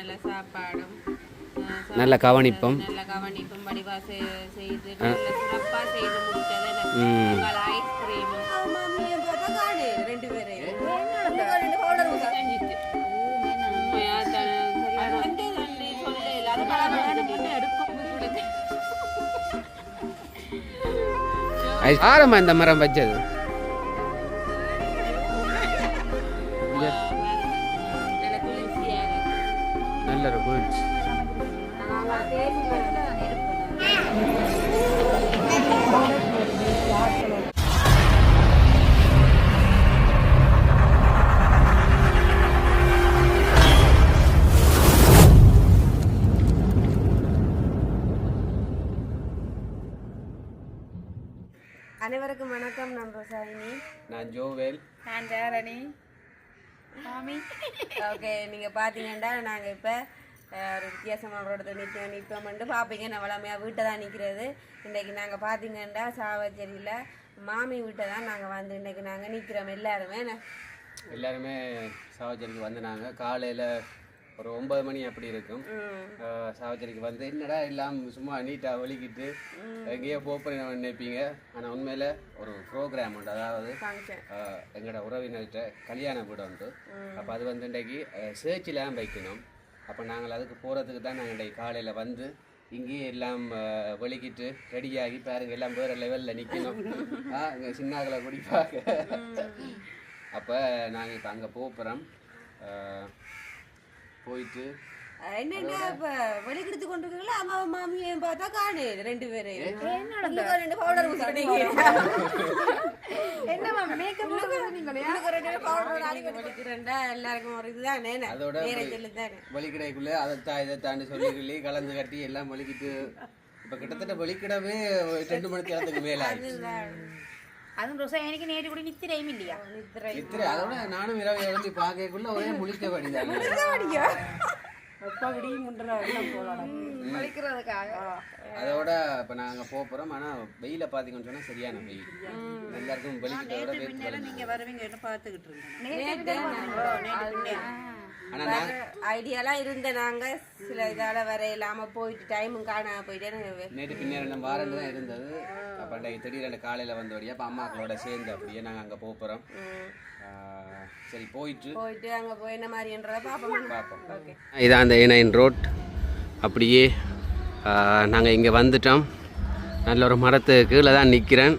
நல்ல சாப்பாடும் நல்ல கவனிப்பும் நல்ல கவனிப்பும் வடிவா செய்- செய்து நல்ல செய்து முடித்தது எனக்கு ம். உங்கள் ஐஸ்கிரீம் ரெண்டு பேரையும் உண்மையா த- சரியான வந்து நீ சொல்லல, அது பரவாயில்லை. ஐஸ்- ஆரம்பா இந்த மரம் வச்சது அனைவருக்கும் வணக்கம் நான் ரோசாயினி. நான் ஜோவேல். நான் ஜாரணி. மாமி ஓகே நீங்கள் பார்த்தீங்கன்னா நாங்கள் இப்போ ஒரு வித்தியாசமான இடத்துல நிற்க நிற்போம்ட்டு பார்ப்பீங்க நான் வளமையாக வீட்டை தான் நிற்கிறது இன்றைக்கி நாங்கள் பார்த்தீங்கன்னா சாவச்சேரியில் மாமி வீட்டை தான் நாங்கள் வந்து இன்றைக்கி நாங்கள் நிற்கிறோம் எல்லாருமே? எல்லாருமே சாவச்சேரிக்கு வந்தாங்க காலையில் ஒரு ஒன்பது மணி அப்படி இருக்கும். சாவச்சேரிக்கு வந்து என்னடா எல்லாம் சும்மா நீட்டாக ஒலிக்கிட்டு எங்கேயோ போப்பேன் நினைப்பீங்க. ஆனால் உண்மையில் ஒரு ப்ரோக்ராம் உண்டு. அதாவது எங்களோட உறவினர்கிட்ட கல்யாண வீடு உண்டு. அப்போ அது வந்து இன்றைக்கு சேர்ச்சில் தான் வைக்கணும். அப்போ நாங்கள் அதுக்கு போகிறதுக்கு தான் நாங்கள் இன்றைக்கு காலையில் வந்து இங்கேயே எல்லாம் அஹ், வெளிக்கிட்டு ரெடியாகி பாருங்க எல்லாம் வேறு லெவலில் நிற்கணும் இங்கே சின்னாக்களை குடிப்பாங்க. அப்போ நாங்கள் இப்போ அங்கே போகிறோம் போயிட்டு என்னென்ன இப்போ வெளிக்கிடுத்து கொண்டு இருக்கீங்களா அம்மா மாமியையும் பார்த்தா காணு ரெண்டு பேரையும். என்னோட ரெண்டு பவுடர் ஊற்றிட்டீங்க என்னம்மா மேக்கப் பவுடர் அடிக்கடி படிக்கிறேன்டா எல்லாருக்கும் ஒரு இதுதானே? அதோட வலிக்கடைக்குள்ளே அதைத்தான் இதைத்தான்னு சொல்லி சொல்லி கலந்து கட்டி எல்லாம் வலிக்கிட்டு இப்போ கிட்டத்தட்ட வலிக்கிடவே ரெண்டு மணி நேரத்துக்கு மேலே அதுவும் ரோசா எனக்கு நேற்று கூட நித்திரையும் இல்லையா? இத்திரை அதோட நானும் இரவு எழுந்து பார்க்கக்குள்ள ஒரே முழிக்க வேண்டியதாங்க அதோட இப்போ நாங்கள் போக போகிறோம் ஆனால் வெயில பார்த்தீங்கன்னு சொன்னால் சரியான வெயில். எல்லாருக்கும் வெளிக்கிட்டோட வெயில் நீங்க வருவீங்கன்னு பார்த்துக்கிட்டு நாங்கள் ஐடியாலாம் இருந்த நாங்க சில இதால வர இல்லாம போயிட்டு டைமும் காணாம போயிட்டே நேற்று பின்னேரம் நம்ம வாரண்டு தான் இருந்தது. அப்போ அன்றைக்கு திடீரெண்டு காலையில் வந்தபடியா அப்போ அம்மாக்களோட சேர்ந்து அப்படியே நாங்கள் அங்கே போக போகிறோம் சரி போயிட்டு போயிட்டு அங்க போய் என்ன மாதிரின்றத பாப்போம். பார்ப்போம் ஓகே இதான் அந்த ஏனைன் ரோட் அப்படியே நாங்கள் இங்கே வந்துட்டோம். நல்ல ஒரு மரத்து கீழே தான் நிற்கிறேன்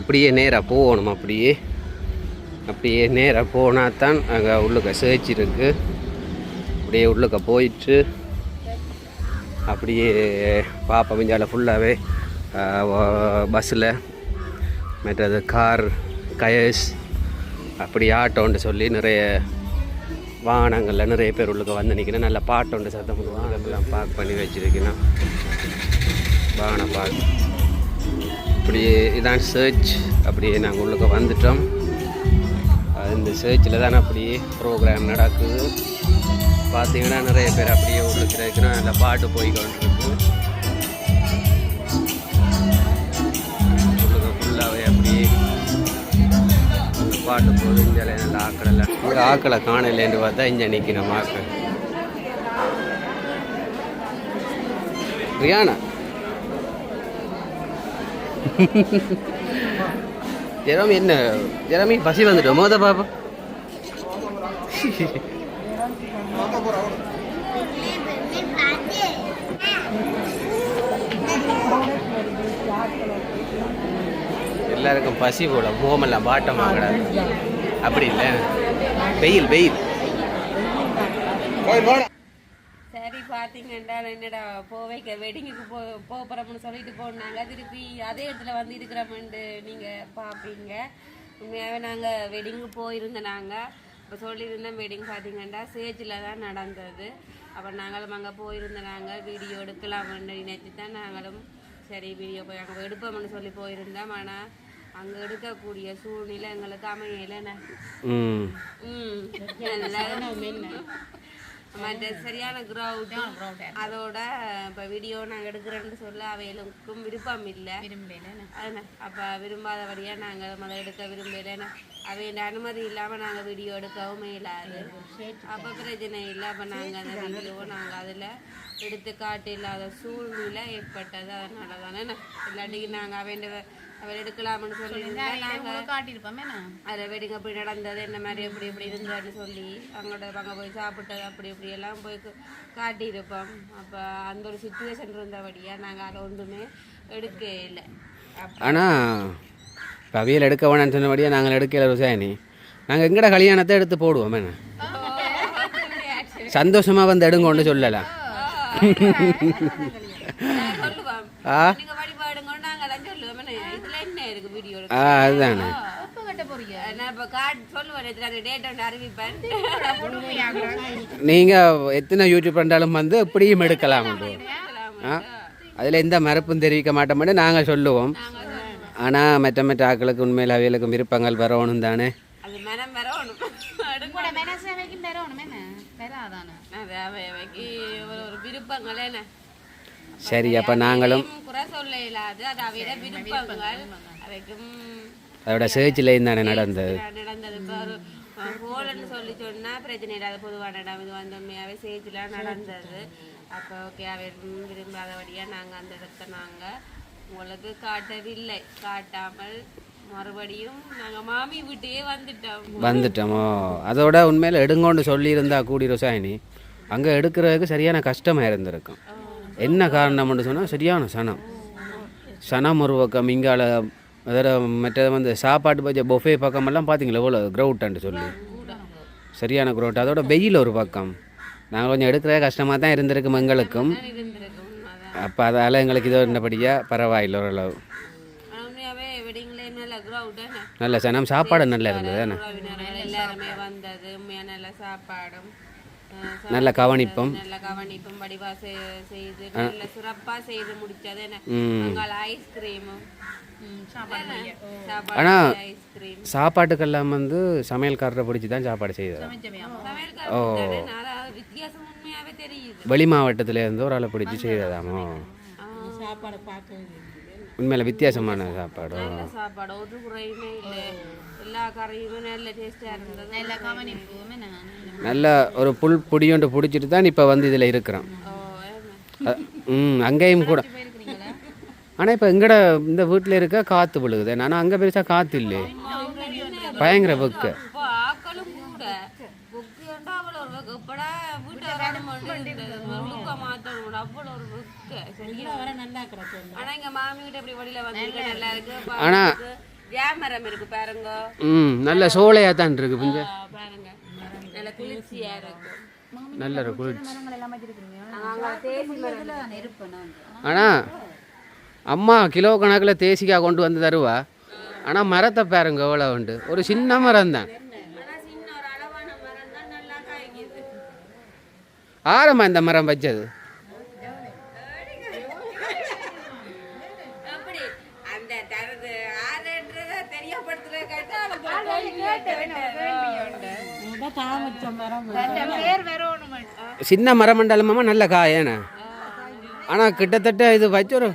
இப்படியே நேராக போகணும் அப்படியே. அப்படியே நேராக போனால் தான் அங்கே உள்ளுக்க சேர்ச் இருக்கு. அப்படியே உள்ளுக்க போயிட்டு அப்படியே பாப்பா மிஞ்சால ஃபுல்லாகவே பஸ்ஸில் மற்றது கார் கயஸ் அப்படி ஆட்டோன்ட்டு சொல்லி நிறைய வாகனங்களில் நிறைய பேர் உள்ளுக்க வந்து நிற்கிறேன் நல்ல பாட்டோண்டு சத்தம் போடுவாங்க பார்க் பண்ணி வச்சிருக்கணும் வாகனம் பார்க் அப்படியே இதான் சர்ச் அப்படியே நாங்கள் உள்ளுக்க வந்துட்டோம். இந்த சேர்ச்சில் தானே அப்படியே ப்ரோக்ராம் நடக்குது. பார்த்தீங்கன்னா நிறைய பேர் அப்படியே உள்ளுக்கு இருக்கிறோம் பாட்டு போய் கொண்டிருக்கு ஃபுல்லாகவே அப்படியே அந்த பாட்டு போது இங்கே நல்ல ஆக்களை ஒரு ஆக்களை காணலைன்னு பார்த்தா இங்கே நிற்கணும் ஆக்கள். ரியானா? ஜெரமி என்ன? ஜெரமி பசி வந்துட்டோம் மோத பாப்பா எல்லாருக்கும் பசி போட முகமெல்லாம் பாட்டம் கிடாது அப்படி இல்லை. வெயில் வெயில். சரி பார்த்தீங்கன்னா என்னடா போவைக்க வெட்டிங்குக்கு போ போகிறோம்னு சொல்லிட்டு போனாங்க. திருப்பி அதே இடத்துல வந்து இருக்கிறோம்னு நீங்கள் பார்ப்பீங்க உண்மையாகவே நாங்கள் வெட்டிங்கு போயிருந்தோம் நாங்கள் இப்போ சொல்லியிருந்தோம் வெட்டிங் பார்த்தீங்கன்னா சேஜில் தான் நடந்தது. அப்போ நாங்களும் அங்கே போயிருந்தோம் நாங்கள் வீடியோ எடுக்கலாம்னு நினைச்சு தான் நாங்களும் சரி வீடியோ போய் அங்கே எடுப்போம்னு சொல்லி போயிருந்தோம். ஆனால் அங்கே எடுக்கக்கூடிய சூழ்நிலை எங்களுக்கு அமையலைண்ணே ம். ம். நல்லா என்ன மற்ற சரியான கிரவுட் அதோட இப்போ வீடியோ நாங்கள் எடுக்கிறேன்னு சொல்ல அவைகளுக்கும் விருப்பம் இல்லை. அப்போ விரும்பாதபடியாக நாங்கள் முதல் எடுக்க விரும்பலைன்னா அவையோட அனுமதி இல்லாமல் நாங்கள் வீடியோ எடுக்கவும் இயலாது அப்போ பிரச்சனை இல்லை அப்போ நாங்கள் அந்த வீடியோவை நாங்கள் அதில் எடுத்து காட்டு இல்லாத சூழ்நிலை ஏற்பட்டது அதனால தானே இல்லாட்டிக்கு நாங்கள் அவன் அவன் எடுக்கலாம்னு சொல்லி நாங்கள் காட்டியிருப்போமே அதில் வெடிங்க அப்படி நடந்தது என்ன மாதிரி எப்படி எப்படி இருந்ததுன்னு சொல்லி அவங்களோட அங்கே போய் சாப்பிட்டது அப்படி இப்படி எல்லாம் போய் காட்டியிருப்போம் அப்போ அந்த ஒரு சுச்சுவேஷன் இருந்தபடியாக நாங்கள் அதை ஒன்றுமே எடுக்க இல்லை ஆனால் இப்போ அவியல் எடுக்க வேணாம்னு சொன்னபடியாக நாங்கள் எடுக்கல ருசாயனி நாங்கள் எங்கட கல்யாணத்தை எடுத்து போடுவோம் என்ன சந்தோஷமாக வந்து எடுங்கன்னு சொல்லலாம் சொல்லுவோம் ஆ அறிவிப்பேன். நீங்கள் எத்தனை யூடியூப் பண்ணாலும் வந்து எப்படியும் எடுக்கலாம். அதில் எந்த மறுப்பும் தெரிவிக்க மாட்டோம்னு நாங்கள் சொல்லுவோம். ஆனால் மற்ற மற்ற ஆக்களுக்கு உண்மையில் அவியலுக்கும் விருப்பங்கள் வரணும் தானே. சரி அப்போ நாங்களும் அவைக்கும் அதோட சேர்ச்சிலையும் தானே நடந்தது? நடந்தது. இப்போ ஒரு ஹோல்னு சொல்லி சொன்னா பிரச்சனை இல்லாத பொதுவான இடம் இது வந்து உண்மையாகவே சேஜ்லாம் நடந்தது. அப்போ ஓகே அவை விரும்பாதபடியாக நாங்கள் அந்த இடத்த நாங்கள் உங்களுக்கு காட்டவில்லை. காட்டாமல் மறுபடியும் நாங்கள் மாமி வீட்டையே வந்துட்டோம். வந்துட்டோமோ? அதோட உண்மையில் எடுங்கோன்னு சொல்லியிருந்தா கூடி ருசாயினி அங்கே எடுக்கிறதுக்கு சரியான கஷ்டமாக இருந்திருக்கும். என்ன காரணம்னு சொன்னால் சரியான சனம். சனம் ஒரு பக்கம் இங்கால அதோட மற்றது வந்து சாப்பாட்டு பட்ச பொஃபே பக்கமெல்லாம் பார்த்தீங்களா எவ்வளோ க்ரௌட்டான்னு சொல்லி. சரியான க்ரௌட் அதோட வெயில் ஒரு பக்கம். நாங்கள் கொஞ்சம் எடுக்கிறதே கஷ்டமாக தான் இருந்திருக்கும் எங்களுக்கும். அப்போ அதால் எங்களுக்கு இது இருந்தபடியாக பரவாயில்லை ஓரளவு. நல்ல நல்ல சனம் சாப்பாடு நல்லா இருந்தது தானே? நல்ல கவனிப்பும். நல்ல கவனிப்பும் வடிவா செய்- செய்து நல்ல சிறப்பா செய்து முடிச்சது என்ன ம். அங்கால ஐஸ்கிரீமும் சாப்பாடு ஆனா- சாப்பாடு ஐஸ்கிரீம் சாப்பாட்டுக்கெல்லாம் வந்து சமையல்காரரை பிடிச்சி தான் சாப்பாடு உண்மையாவே தெரியுது. வெளி மாவட்டத்துல இருந்து ஒரு ஆளை பிடிச்சி செய்ததாமோ சாப்பாடு உண்மையில வித்தியாசமான சாப்பாடு? நல்ல சாப்பாடு ஒரு குறையுமே இல்லை. எல்லா கறியுமே நல்ல டேஸ்டா இருந்தது. நல்ல கவனிப்புமே நான் நல்ல ஒரு புல் பொடியோண்டு பிடிச்சிட்டு தான் இப்போ வந்து இதில் இருக்கிறோம். ம் அங்கேயும் கூட. ஆனால் இப்போ எங்கட இந்த வீட்டில் இருக்க காற்று விழுகுது. ஆனால் அங்கே பெருசாக காற்று இல்லை. பயங்கர வெக்க. அவ்வளோ ஒரு மாமி வழியில வந்து நல்லா இருக்கு. வியாமரம் இருக்கு பாருங்க. ம் நல்ல சோலையாக தான் இருக்கு புஞ்ச. ஆ, பாருங்க. நல்ல குளிர்ச்சியா இருக்கு. நல்ல ஒரு குளிர்ச்சி. மரங்கள் எல்லாம் வச்சிருக்கீங்க நாங்க தேசி மரம். இருப்பேன் நான் ஆனால் அம்மா கிலோ கணக்கில் தேசிக்காய் கொண்டு வந்து தருவா. ஆனால் மரத்தை பாருங்க எவ்வளோ உண்டு. ஒரு சின்ன மரம் தான் ஆனா சின்ன ஒரு அளவான மரம் தான் நல்லா காய்க்குது ஆரம்பம் இந்த மரம் வச்சது. அப்படி. அந்த தரது ஆறுன்றத தெரியப்படுத்துற கேட்டா பேர் வரணும் சின்ன மரம் மண்டலமாமா நல்ல காயேண்ணே ஆனால் கிட்டத்தட்ட இது வச்சு ஒரு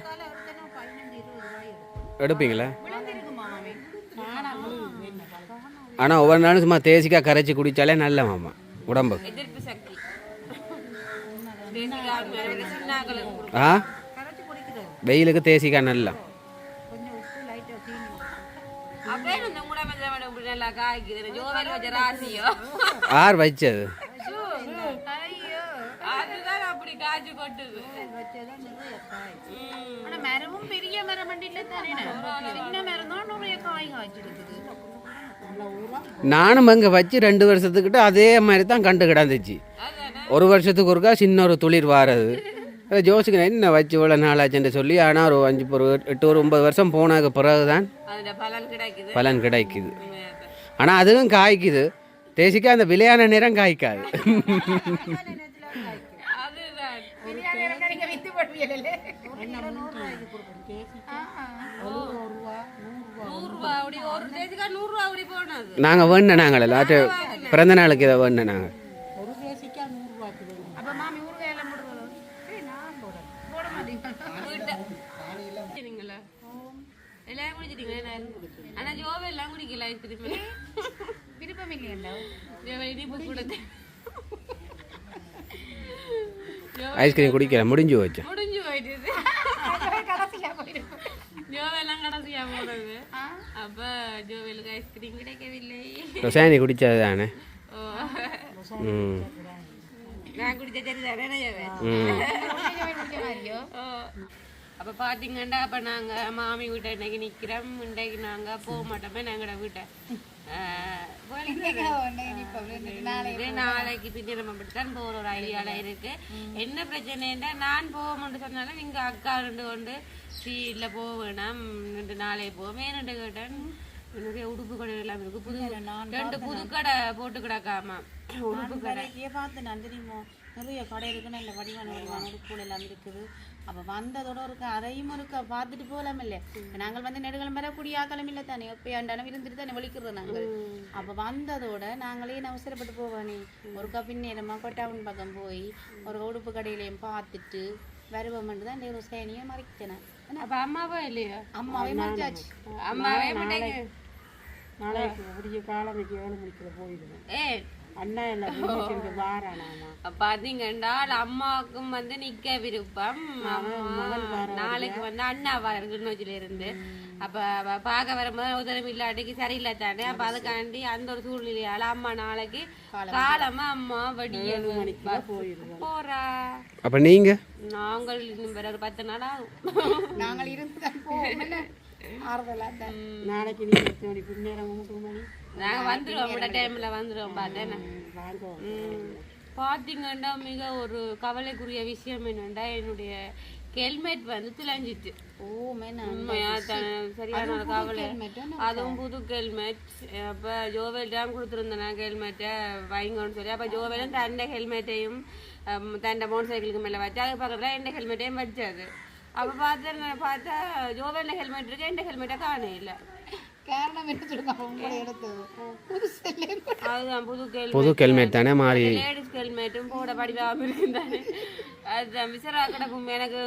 எடுப்பீங்களா? ஆனால் ஒவ்வொரு நாளும் சும்மா தேசிக்காய் கரைச்சி குடித்தாலே நல்ல மாமா உடம்பு. ஆ? வெயிலுக்கு வச்ச ராசியோ ஆர் வச்சது. மரமும் பெரிய மரம் சின்ன மரம் தான் நிறைய காய் காய்ச்சிருக்குது நானும் அங்கே வச்சு ரெண்டு வருஷத்துக்கிட்ட அதே மாதிரி தான் கண்டு கிடந்துச்சு. ஒரு வருஷத்துக்கு ஒருக்கா சின்ன ஒரு துளிர் வாரது. அது ஜோசிக்கு என்ன வச்சு இவ்வளோ நாளாச்சுன்னு சொல்லி ஆனால் ஒரு அஞ்சு ஒரு எட்டு ஒரு ஒன்பது வருஷம் போனதுக்கு பிறகு தான் பலன் கிடைக்குது. பலன் கிடைக்குது. ஆனால் அதுவும் காய்க்குது. தேசிக்காய் அந்த விலையான நேரம் காய்க்காது. நாங்கள் வேணும் நாங்கள் எல்லாத்தையும் பிறந்த நாளுக்கு இதை வேணும் நாங்கள் அப்ப மாமி ஊறுகாய் எல்லாம் போடுறது ஏய், நான் போடுறேன் போட மாட்டீங்களா குடிச்சிட்டீங்களா எல்லாம் குடிச்சிட்டீங்களா ஆனா ஜோவை எல்லாம் குடிக்கல திருப்பி விருப்பம் இல்லையா ஜோவை இனிப்பு கொடுத்து ஐஸ்கிரீம் குடிக்கல முடிஞ்சு வச்சு முடிஞ்சு போயிட்டு ஜோவெல்லாம் கடைசியா போனது அப்ப ஜோவேலுக்கு ஐஸ்கிரீம் கிடைக்கவில்லை. ரொசானி குடித்தது தானே? ஓ. ம். நான் குடிச்ச ஜோவே? ஓ. அப்போ பார்த்தீங்கன்னா அப்போ நாங்கள் மாமி வீட்டை இன்னைக்கு நிற்கிறோம் இன்றைக்கு நாங்கள் போக மாட்டோமே நாங்களோட வீட்டை. நாளைக்கு பின்னி நம்ம தான் போகிற ஒரு ஐடியாவில் இருக்கு. என்ன பிரச்சனைன்னா நான் போவோம்னு சொன்னாலும் நீங்கள் அக்கா ரெண்டு கொண்டு சீட்டில் போக வேணாம். ரெண்டு நாளே போவோம் ரெண்டு கேட்டேன். நிறைய உடுப்பு கடை எல்லாம் இருக்கு. புது ரெண்டு புது கடை போட்டு கிடக்காம? உடுப்பு கடை. பார்த்து நான் தெரியுமோ? நிறைய கடை இருக்கு நல்ல வடிவான வடிவான உடுப்புகள் எல்லாம் இருக்குது. அப்போ வந்ததோட இருக்கு அதையும் இருக்க பார்த்துட்டு போகலாம் இல்லை நாங்கள் வந்து நெடுகளும் வரக்கூடிய ஆக்களும் இல்லை தானே? எப்பயாண்டாலும் இருந்துட்டு தானே வலிக்கிறோம் நாங்கள்? அப்போ வந்ததோட நாங்களே அவசரப்பட்டு போவானே? ஒரு கப்பின் நேரமாக கொட்டாவன் பக்கம் போய் ஒரு உடுப்பு கடையிலையும் பார்த்துட்டு வருவோம்னு தான் இந்த சேனியை மறைக்கிட்டேன் அப்போ அம்மாவா இல்லையா? அம்மாவே மறைச்சாச்சு. அம்மாவே நாளைக்கு விடிய காலமைக்கு ஏழு மணிக்குள்ள போயிடுவேன். ஏ அண்ணா வீட்டுக்கு வாரானாமா பாத்தீங்கன்னா அம்மாவுக்கும் வந்து நிக்க விருப்பம். அம்மா நாளைக்கு வந்து அண்ணாவா இருக்குன்னு இருந்து அப்ப பார்க்க வரும்போது உதவி இல்லாட்டிக்கு சரியில்லை தானே. அப்ப அதுக்காண்டி அந்த ஒரு சூழ்நிலையால அம்மா நாளைக்கு காலமா? அம்மா வடிய போறா. அப்போ நீங்கள் நாங்கள் இன்னும் வேற ஒரு பத்து நாள் ஆகும். நாங்கள் இருந்து ஆறுதலாக நாளைக்கு நீ எட்டு மணி பின்னேரம் மணி. விட டைம்ல பார்த்தேன். பாத்தீங்கன்னா மிக ஒரு கவலைக்குரிய விஷயம் என்னன்னா என்னுடைய ஹெல்மெட் வந்து துளைஞ்சிட்டு. ஓ மேனா? உண்மையா சரியான ஒரு கவலை. அதுவும் புது ஹெல்மெட் அப்ப ஜோவேல் தான் கொடுத்துருந்தேன் ஹெல்மெட்டை வைங்கன்னு சொல்லி. அப்ப ஜோவேலும் தண்ட ஹெல்மெட்டையும் தண்ட மோட்டர் சைக்கிளுக்கு மேல வச்சு அது பக்கத்துல எந்த ஹெல்மெட்டையும் வச்சது அப்போ பார்த்தா பார்த்தா ஜோவேல ஹெல்மெட் இருக்கு எந்த ஹெல்மெட்டை காணே இல்லை காரணம் என்ன சொல்லுங்க உங்களை எடுத்து புதுசு அதுதான் புது புது ஹெல்மெட் தானே மாறி? லேடிஸ் ஹெல்மெட்டும் போட இருக்குதானே அதுதான் விசரா கிடக்கும். எனக்கு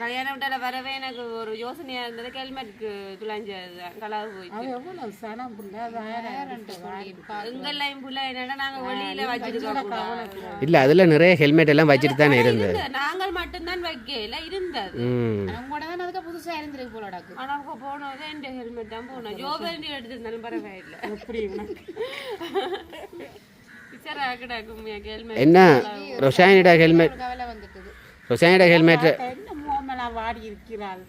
கல்யாணம் விட்டால வரவே எனக்கு ஒரு யோசனையா இருந்தது. ஹெல்மெட்க்கு துளைஞ்சது கலவு போயிடுச்சு. எவ்வளவு சனம் புள்ள வேற எங்கெல்லாம் புள்ள என்னன்னா நாங்க வெளியில வச்சிருக்க கூடாது இல்லை அதில் நிறைய ஹெல்மெட் எல்லாம் வச்சுட்டு தானே இருந்தது. நாங்கள் மட்டும்தான் வைக்கல இருந்தது. உங்களோட தான் அதுக்கு புதுசா இருந்திருக்கு போலடாக்கு ஆனா போனது இந்த ஹெல்மெட் தான் போனோம். எடுத்திருந்தாலும் பரவாயில்ல. எப்படி என்ன? ரொசானியோட ஹெல்மெட். ஹெல்மெட். வாடி இருக்கிறாள்?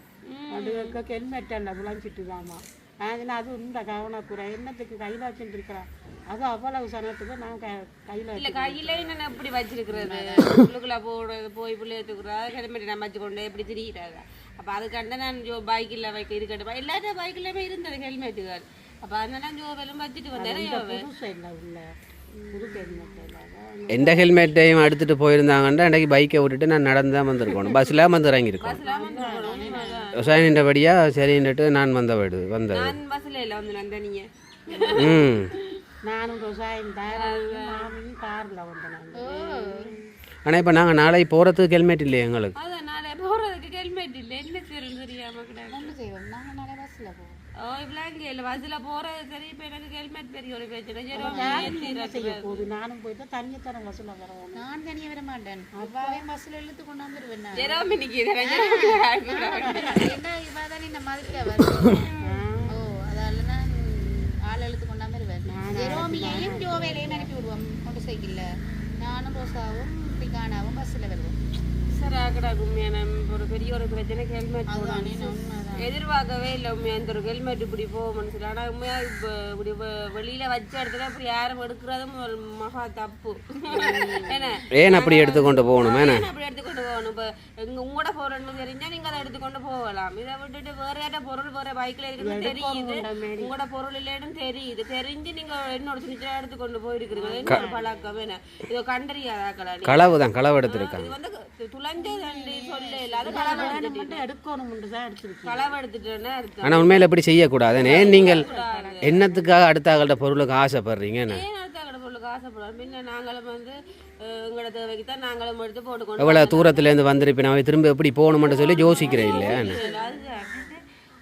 அதுக்கு ஹெல்மெட் என்ன விளைஞ்சிட்டு தாமா அதனால அது இந்த கவனக்குறை. என்னத்துக்கு கையில் வச்சுட்டு இருக்கிறான் அது அவ்வளவு சனத்துக்கு நான் க- கையில இல்ல கையில என்ன இப்படி வச்சிருக்கிறது? உள்ளுக்குள்ள போடுறது போய் புள்ளைய தூக்குறது ஹெல்மெட் நம்ம வச்சுக்கொண்டு எப்படி திரியிறாங்க அப்ப அதுக்காண்ட நான் ஜோ பைக்கில் வைக்க இருக்கட்டும் எல்லாரும் பைக்கிலுமே இருந்தது ஹெல்மெட்டுகள் அப்ப அதனால ஜோவெல்லாம் வச்சுட்டு வந்தேன் எந்த ஹெல்மெட்டையும் எடுத்துகிட்டு போயிருந்தாங்கன்னா இன்றைக்கு பைக்கை விட்டுட்டு நான் நடந்து தான் வந்திருக்கணும் பஸ்ஸில் வந்து இறங்கியிருக்கணும் ரொசானின்றபடியாக சரின்னுட்டு நான் வந்த வீடு வந்தது நான் பஸ்ல இல்ல வந்து நான் தனியே ம் ஆனால் இப்போ நாங்கள் நாளைக்கு போகிறதுக்கு ஹெல்மெட் இல்லையே எங்களுக்கு ஹெல்மெட் இல்ல என்ன செய்யறது தெரியாம என்ன செய்வோம் நாங்கள் நிறைய பஸ்ஸில் போவோம் ஓ இப்பெல்லாம் இல்ல பஸ்ல போறது சரி இப்ப எனக்கு ஹெல்மெட் பெரிய ஒரு பிரச்சனை சரி என்ன செய்ய போகுது நானும் போயிட்டு தனியத்தரம் வசூல வரணும் நான் தனியாக வர மாட்டேன் அப்பாவே பஸ்ஸில் இழுத்து கொண்டு வந்துடுவேன் ஜெரோமி நிக்கிறேன் என்ன இவ தானே இந்த மாதிரி ஓ அதால நான் ஆள் இழுத்து கொண்டாந்து வருவேன் ஜெரோமியையும் ஜோவேலையும் அனுப்பி விடுவோம் மோட்டர் சைக்கிளில் நானும் ரோசாவும் பிகானாவும் பஸ்ஸில் வருவோம் சரா கிடக்கு உண்மையான ஒரு பெரிய ஒரு பிரச்சனை ஹெல்மெட் உண்மைதான் எதிர்பார்க்கவே இல்லை உண்மையா? இந்த ஒரு ஹெல்மெட் இப்படி போகும்னு சொல்லி ஆனால் உண்மையா இப்போ இப்படி வெ- வெளியில வச்ச இடத்துல இப்படி யாரும் எடுக்கிறதும் ஒரு மகா தப்பு. என்ன ஏன் அப்படி எடுத்துக்கொண்டு போகணும் ஏன்னா அப்படி எடுத்துக்கொண்டு போகணும் இப்போ எங்க உங்களோட பொருள்னு தெரிஞ்சா நீங்க அதை எடுத்துக்கொண்டு போகலாம் இதை விட்டுட்டு வேற யார்ட்ட பொருள் வேற பைக்ல இருக்குன்னு தெரியுது உங்களோட பொருள் இல்லைன்னு தெரியுது தெரிஞ்சு நீங்க என்னோட சின்ன எடுத்துக்கொண்டு போயிருக்கிறீங்க என்ன ஒரு பழக்கம் என்ன இதை கண்டறியாதாக்களா நீ களவு தான் களவு எடுத்திருக்காங்க இது வந்து ஆனால் உண்மையில் இப்படி செய்யக்கூடாது ஏன் நீங்கள் என்னத்துக்காக அடுத்த பொருளுக்கு ஆசைப்படுறீங்க என்ன ஆசைப்படுவோம் பின்ன நாங்களும் வந்து எங்களோட தேவைக்கு தான் நாங்களும் எடுத்து போட்டுக்கொண்டு எவ்வளோ தூரத்துலேருந்து வந்திருப்பேன்? அவன் திரும்ப எப்படி போகணுமென்று சொல்லி யோசிக்கிறேன் இல்லையா அதுதான்.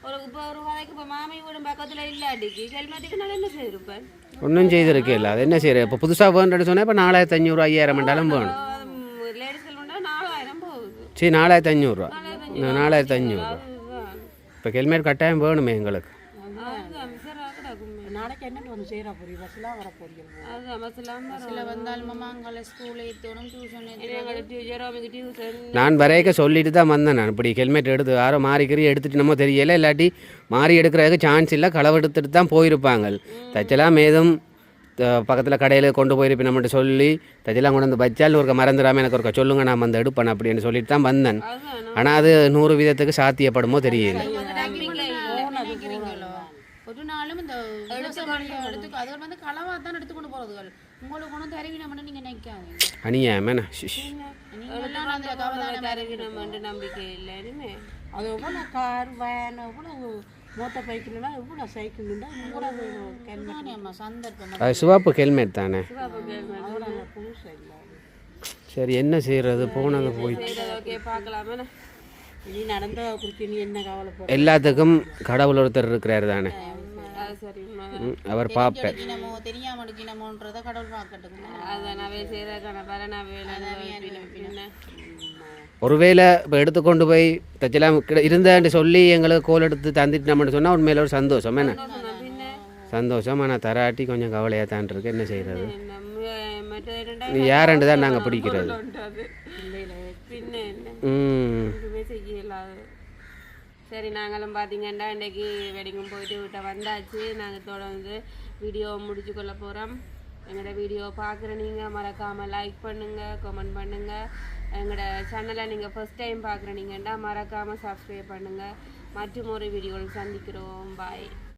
ஒரு இப்போ ஒரு வரைக்கும் இப்போ மாமி வீடும் பக்கத்தில் இல்லாட்டிக்கு ஹெல்மெட்டுக்கு நான் என்ன செய்திருப்பேன்? ஒன்றும் செய்திருக்கே இல்லை. அது என்ன செய்யற? இப்போ புதுசாக வேணுன்னு சொன்னால் இப்போ நாலாயிரத்தி அஞ்சூறு ஐயாயிரம் ரெண்டாலும் வேணும். சரி நாலாயிரத்தி அஞ்சூறுரூவா நாலாயிரத்தி அதுதான் இப்போ ஹெல்மெட் கட்டாயம் வேணுமே எங்களுக்கு. என்னட்டு வந்து செய்கிறா போறீ? பஸ்லாம் வர போறீங்க அதுதான் பஸ்லாம் சில வந்தாலும் மாமா அங்கே ஸ்கூல் ஏற்றணும் டியூஷன் ஏற்றணும் எங்களோட டியூஜரோமிக்கு டியூஷன் நான் வரைக்க சொல்லிட்டு தான் வந்தேன் நான். இப்படி ஹெல்மெட் எடுத்து யாரோ மாறிக்கிறி எடுத்துட்டு நம்ம தெரியல. இல்லாட்டி மாறி எடுக்கிறதுக்கு சான்ஸ் இல்லை. களவு எடுத்துட்டு தான் போயிருப்பாங்க. தச்சலாம் ஏதும் பக்கத்தில் கடையில் கொண்டு போயிருப்பேன் நம்மகிட்ட சொல்லி தச்சலாம் கொண்டு வந்து வச்சால் ஒரு மறந்துடாமல் எனக்கு ஒரு சொல்லுங்க நான் வந்து எடுப்பேன் அப்படின்னு சொல்லிட்டு தான் வந்தேன். ஆனால் அது நூறு வீதத்துக்கு சாத்தியப்படுமோ தெரியல நினைக்கிறீங்களோ ஒரு நாளும் இந்த எடுத்துக்கோ அது வந்து களவாக தான் எடுத்துக்கொண்டு போகிறதுகள் உங்களுக்கு ஒன்றும் தருவினம்னு நீங்கள் நினைக்காதீங்க. அணியாமண்ணா தருவினம்ன்ற நம்பிக்கை இல்லை இனிமே அது எவ்வளோ கார் வேன் எவ்வளோ மோட்டார் பைக்கிள்லாம் எவ்வளோ சைக்கிள்னா இவ்வளவு ஹெல்மெட் சந்தர்ப்பம் சிவப்பு ஹெல்மெட் தானே? அதோட புதுசு இல்லை. சரி என்ன செய்கிறது போனது போய் ஓகே பார்க்கலாமே இனி நடந்த குறித்து நீ என்ன கவலைப்பட எல்லாத்துக்கும் கடவுள் ஒருத்தர் இருக்கிறாரு தானே? அவர் தெரியாம கடவுள் பார்க்கட்டுங்க அதான் பின்ன ஒருவேளை இப்போ எடுத்துக்கொண்டு போய் தச்சலாம் இருந்தேன்னு சொல்லி எங்களுக்கு கோல் எடுத்து தந்துட்டு நம்மன்னு சொன்னால் உண்மையில ஒரு சந்தோஷம். என்ன? சந்தோஷம் ஆனால் தராட்டி கொஞ்சம் கவலையாக தான் இருக்கு. என்ன செய்கிறது நீ யாரண்டு தான் நாங்கள் பிடிக்கிறது? பின்ன என்ன? ம். சரி நாங்களும் பார்த்தீங்கன்னா இன்றைக்கி வெடிங்கும் போயிட்டு விட்ட வந்தாச்சு. நாங்கள் தொடர்ந்து வீடியோ முடிச்சு கொள்ள போகிறோம் எங்களோட வீடியோ பார்க்குற நீங்கள் மறக்காமல் லைக் பண்ணுங்கள் கமெண்ட் பண்ணுங்கள் எங்களோட சேனலை நீங்கள் ஃபஸ்ட் டைம் பார்க்குற நீங்கள்டா மறக்காமல் சப்ஸ்கிரைப் பண்ணுங்கள் மற்றும் ஒரு வீடியோவில் சந்திக்கிறோம். பாய்